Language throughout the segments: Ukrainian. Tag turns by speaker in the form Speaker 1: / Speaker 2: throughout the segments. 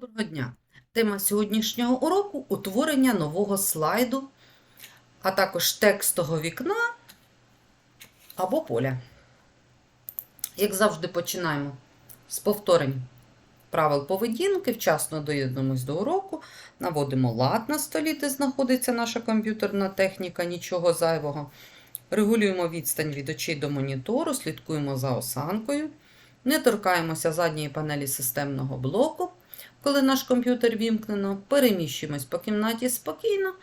Speaker 1: Доброго дня! Тема сьогоднішнього уроку утворення нового слайду, а також текстового вікна або поля. Як завжди, починаємо з повторень правил поведінки, вчасно доєднуємось до уроку, наводимо лад на столі, де знаходиться наша комп'ютерна техніка, нічого зайвого. Регулюємо відстань від очей до монітору, слідкуємо за осанкою. Не торкаємося задньої панелі системного блоку, коли наш комп'ютер вімкнено, переміщуємось по кімнаті спокійно.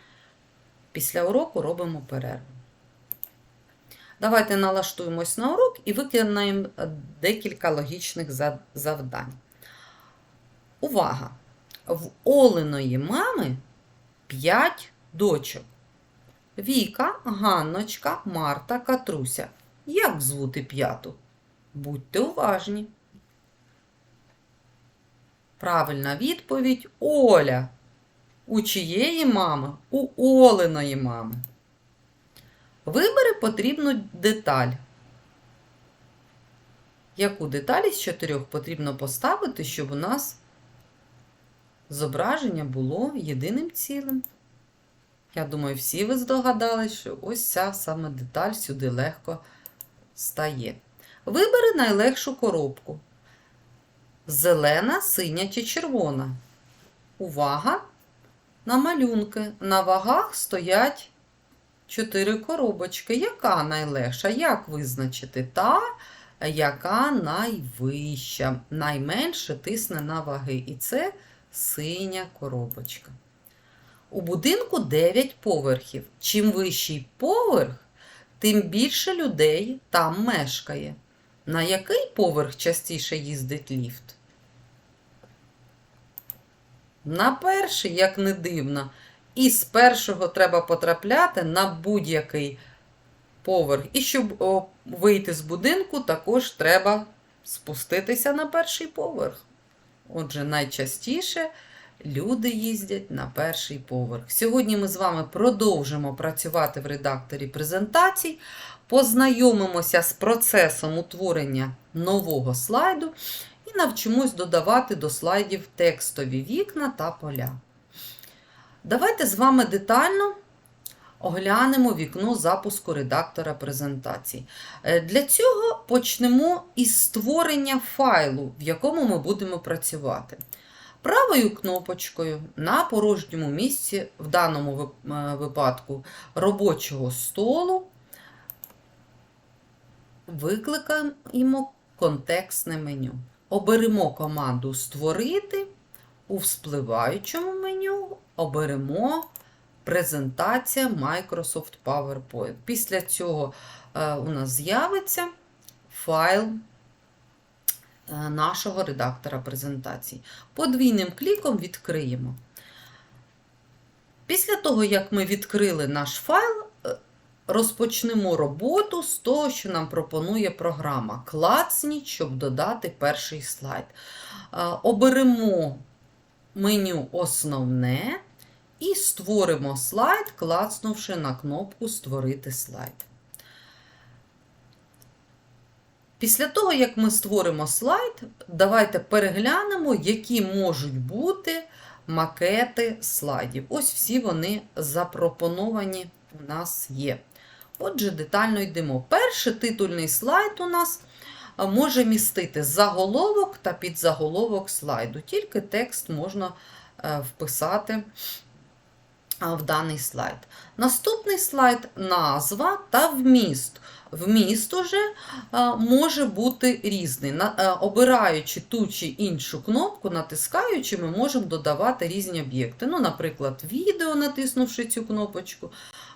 Speaker 1: Після уроку робимо перерву. Давайте налаштуємось на урок і виконаємо декілька логічних завдань. Увага! В Олиної мами 5 дочок. Віка, Ганночка, Марта, Катруся. Як звути п'яту? Будьте уважні. Правильна відповідь Оля. У чиєї мами? У Олиної мами. Вибери потрібну деталь. Яку деталь із чотирьох потрібно поставити, щоб у нас зображення було єдиним цілим? Я думаю, всі ви здогадались, що ось ця саме деталь сюди легко стає. Вибери найлегшу коробку. Зелена, синя чи червона. Увага! На малюнки. На вагах стоять чотири коробочки. Яка найлегша? Як визначити? Та, яка найвища. Найменше тисне на ваги. І це синя коробочка. У будинку 9 поверхів. Чим вищий поверх, тим більше людей там мешкає. На який поверх частіше їздить ліфт? На перший, як не дивно. І з першого треба потрапляти на будь-який поверх. І щоб вийти з будинку, також треба спуститися на перший поверх. Отже, найчастіше люди їздять на перший поверх. Сьогодні ми з вами продовжимо працювати в редакторі презентацій, познайомимося з процесом утворення нового слайду навчимось додавати до слайдів текстові вікна та поля. Давайте з вами детально оглянемо вікно запуску редактора презентацій. Е, Для цього почнемо із створення файлу, в якому ми будемо працювати. Правою кнопочкою на порожньому місці, в даному е, випадку робочого столу, викликаємо контекстне меню. Оберемо команду Створити. У вспливаючому меню оберемо презентація Microsoft PowerPoint. Після цього е, у нас з'явиться файл е, нашого редактора презентацій. Подвійним кліком відкриємо. Після того, як ми відкрили наш файл, розпочнемо роботу з того, що нам пропонує програма. Клацніть, щоб додати перший слайд. Е, Оберемо меню Основне і створимо слайд, клацнувши на кнопку Створити слайд. Після того, як ми створимо слайд, давайте переглянемо, які можуть бути макети слайдів. Ось всі вони запропоновані у нас є. Отже, детально йдемо. Перший титульний слайд у нас може містити заголовок та підзаголовок слайду. Тільки текст можна е, вписати в даний слайд. Наступний слайд назва та вміст. Вміст уже може бути різний. Е, обираючи ту чи іншу кнопку, натискаючи, ми можемо додавати різні об'єкти. Ну, наприклад, відео, натиснувши цю кнопочку,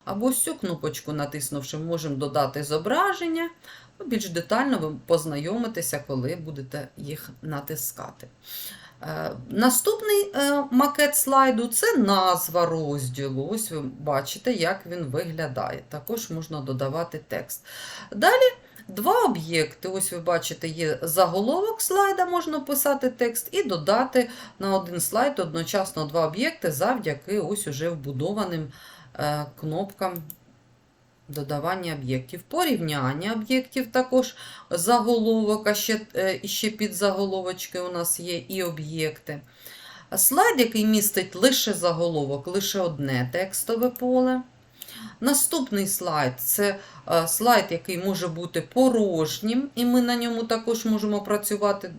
Speaker 1: або цю кнопочку натиснувши, можемо додати зображення. Ну, Більш детально ви познайомитеся, коли будете їх натискати. Е, Наступний е, макет слайду це назва розділу. Ось ви бачите, як він виглядає. Також можна додавати текст. Далі два об'єкти. Ось ви бачите, є заголовок слайда, можна писати текст, і додати на один слайд одночасно два об'єкти завдяки ось уже вбудованим кнопкам додавання об'єктів, порівняння об'єктів також заголовок, а ще, е, ще під заголовочки у нас є і об'єкти. Слайд, який містить лише заголовок, лише одне текстове поле. Наступний слайд це е, слайд, який може бути порожнім, і ми на ньому також можемо працювати,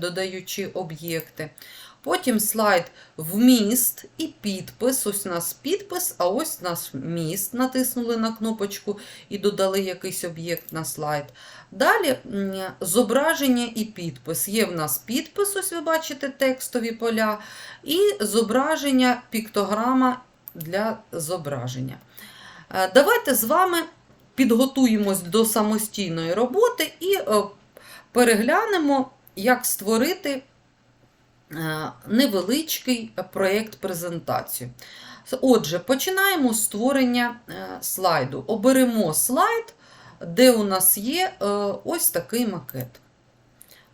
Speaker 1: додаючи об'єкти. Потім слайд вміст і підпис. Ось у нас підпис, а ось наш міст. Натиснули на кнопочку і додали якийсь об'єкт на слайд. Далі зображення і підпис. Є в нас підпис, ось ви бачите текстові поля, і зображення, піктограма для зображення. Е, Давайте з вами підготуємось до самостійної роботи і е, переглянемо, як створити невеличкий проєкт презентацію. Отже, починаємо з створення е, слайду. Оберемо слайд, де у нас є е, ось такий макет.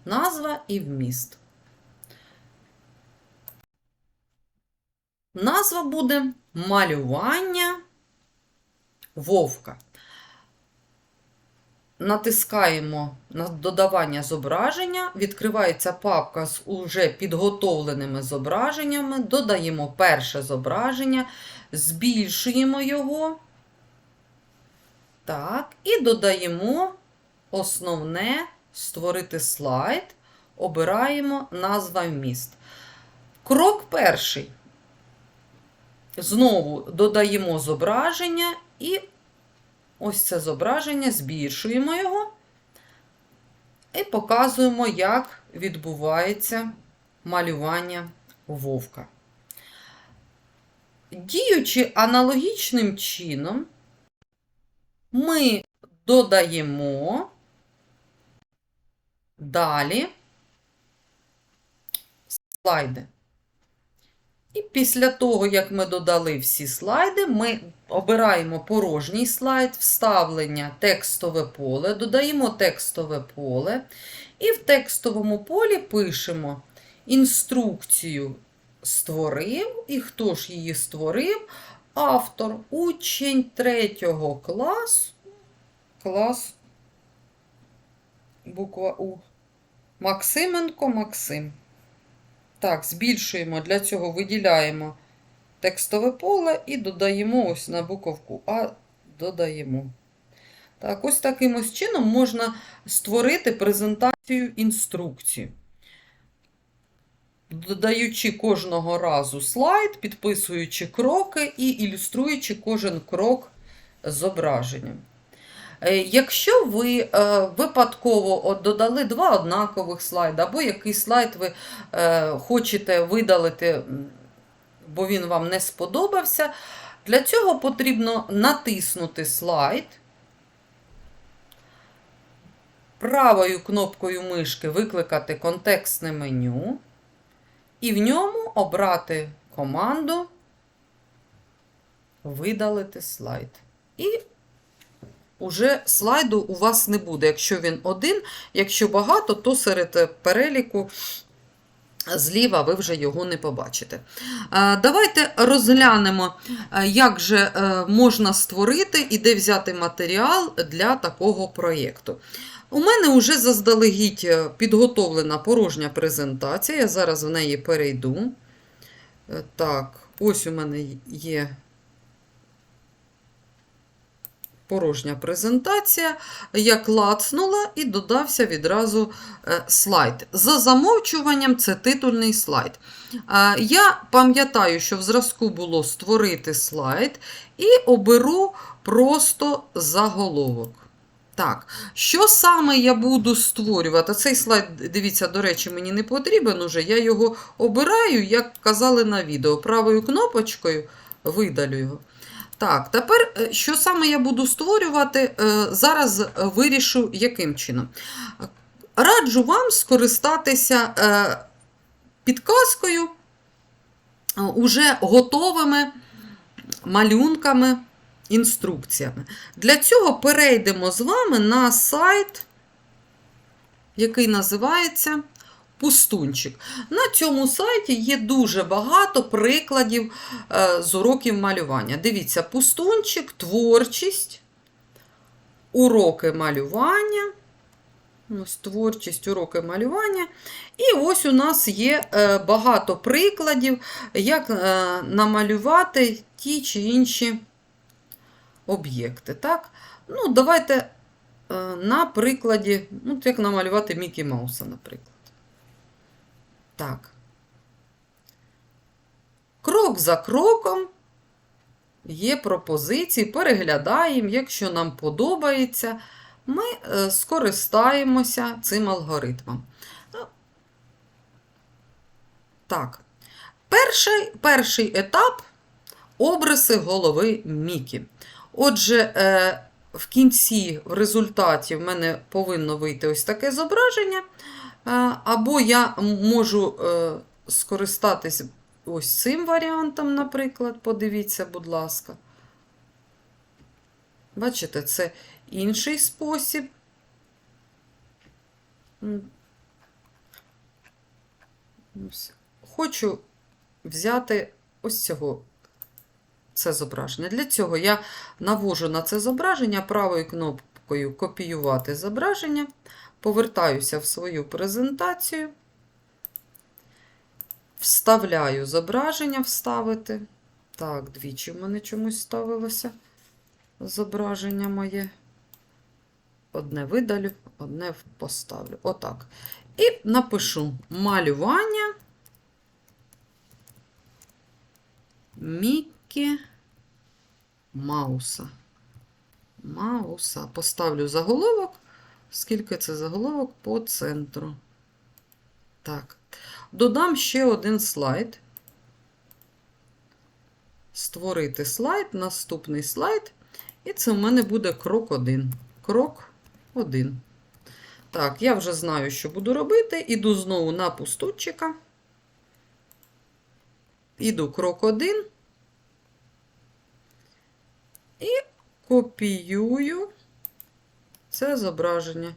Speaker 1: Назва і вміст. Назва буде малювання вовка. Натискаємо на додавання зображення, відкривається папка з уже підготовленими зображеннями, додаємо перше зображення, збільшуємо його. Так, і додаємо основне створити слайд, обираємо назва вміст. Крок перший. Знову додаємо зображення і ось це зображення, збільшуємо його і показуємо, як відбувається малювання вовка. Діючи аналогічним чином, ми додаємо далі слайди. І після того, як ми додали всі слайди, ми обираємо порожній слайд, вставлення текстове поле, додаємо текстове поле, і в текстовому полі пишемо інструкцію створив, і хто ж її створив? Автор, учень 3 класу, клас, буква У. Максименко Максим. Так, збільшуємо, для цього виділяємо текстове поле і додаємо ось на буковку А додаємо. Так, ось таким ось чином можна створити презентацію інструкції. Додаючи кожного разу слайд, підписуючи кроки і ілюструючи кожен крок зображенням. Е, Якщо ви е, випадково додали два однакових слайди, або який слайд ви е, хочете видалити, бо він вам не сподобався, для цього потрібно натиснути слайд, правою кнопкою мишки викликати контекстне меню і в ньому обрати команду Видалити слайд. І уже слайду у вас не буде. Якщо він один, якщо багато, то серед переліку зліва ви вже його не побачите. Е, Давайте розглянемо, е, як же е, можна створити і де взяти матеріал для такого проєкту. У мене вже заздалегідь е, підготовлена порожня презентація. Я зараз в неї перейду. Е, Так, ось у мене є порожня презентація. Я клацнула і додався відразу е, слайд. За замовчуванням це титульний слайд. Е, Я пам'ятаю, що в зразку було створити слайд, і оберу просто заголовок. Так, що саме я буду створювати? Цей слайд, дивіться, до речі, мені не потрібен уже. Я його обираю, як казали на відео, правою кнопочкою видалю його. Так, тепер, е, що саме я буду створювати, е, зараз вирішу, яким чином. Раджу вам скористатися е, підказкою е, уже готовими малюнками, інструкціями. Для цього перейдемо з вами на сайт, який називається Пустунчик. На цьому сайті є дуже багато прикладів е, з уроків малювання. Дивіться, пустунчик, творчість, уроки малювання. Ось творчість, уроки малювання. І ось у нас є е, багато прикладів, як е, намалювати ті чи інші об'єкти. Так? Ну, давайте на прикладі, ну, от як намалювати Мікі Мауса, наприклад. Так. Крок за кроком є пропозиції, переглядаємо, якщо нам подобається, ми е, скористаємося цим алгоритмом. Ну, Так. Перший, перший етап обриси голови Мікі. Отже, е, в кінці, в результаті, в мене повинно вийти ось таке зображення. Або я можу е, скористатись ось цим варіантом, наприклад. Подивіться, будь ласка. Бачите, це інший спосіб. Хочу взяти ось цього це зображення. Для цього я навожу на це зображення правою кнопкою Копіювати зображення, повертаюся в свою презентацію, вставляю зображення, вставити. Так, двічі в мене чомусь ставилося зображення моє. Одне видалю, одне поставлю. Отак. І напишу малювання. Мікі Мауса. Мауса. Поставлю заголовок. Скільки це заголовок по центру. Так. Додам ще один слайд. Створити слайд, наступний слайд. І це в мене буде крок 1. Крок 1. Так, я вже знаю, що буду робити. Іду знову на пустутчика. Іду крок 1. І копіюю це зображення.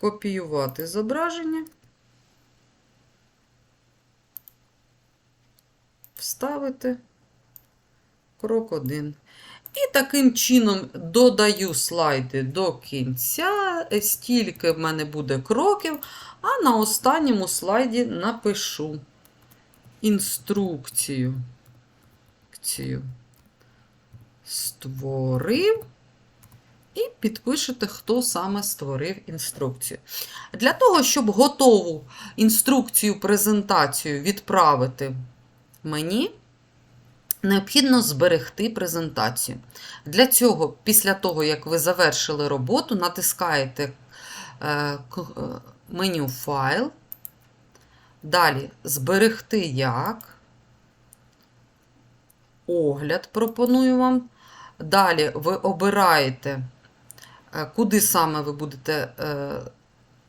Speaker 1: Копіювати зображення. Вставити крок 1. І таким чином додаю слайди до кінця, стільки в мене буде кроків, а на останньому слайді напишу інструкцію. Створив. І підпишете, хто саме створив інструкцію. Для того, щоб готову інструкцію, презентацію відправити мені, необхідно зберегти презентацію. Для цього, після того, як ви завершили роботу, натискаєте е, е, меню Файл. Далі зберегти як. Огляд пропоную вам. Далі ви обираєте, е, куди саме ви будете е,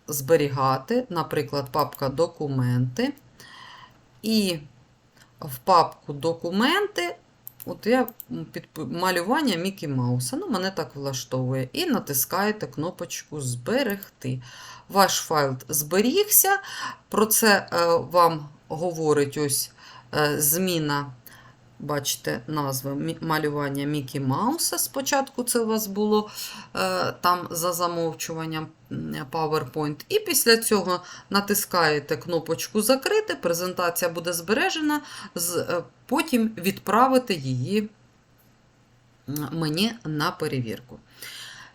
Speaker 1: зберігати, наприклад, папка Документи. І в папку Документи, от я під малювання Мікі Мауса. Ну, мене так влаштовує. І натискаєте кнопочку Зберегти. Ваш файл зберігся. Про це е, вам говорить ось зміна. Бачите, назви малювання Мікі Мауса. Спочатку це у вас було е, там за замовчуванням PowerPoint. І після цього натискаєте кнопочку Закрити, презентація буде збережена, е, потім відправити її мені на перевірку.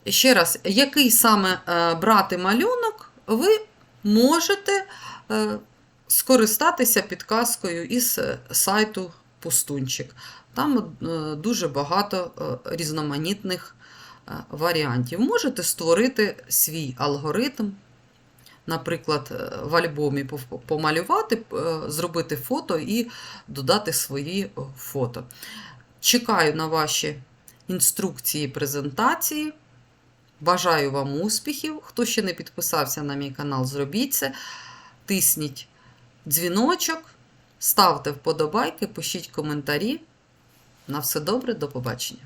Speaker 1: Ще раз, який саме е, брати малюнок, ви можете скористатися підказкою із сайту Пустунчик. Там е, дуже багато е, різноманітних е, варіантів. Можете створити свій алгоритм, наприклад, в альбомі помалювати, зробити фото і додати свої фото. Чекаю на ваші інструкції презентації. Бажаю вам успіхів. Хто ще не підписався на мій канал, зробіть це. Тисніть дзвіночок, ставте вподобайки, пишіть коментарі. На все добре, до побачення.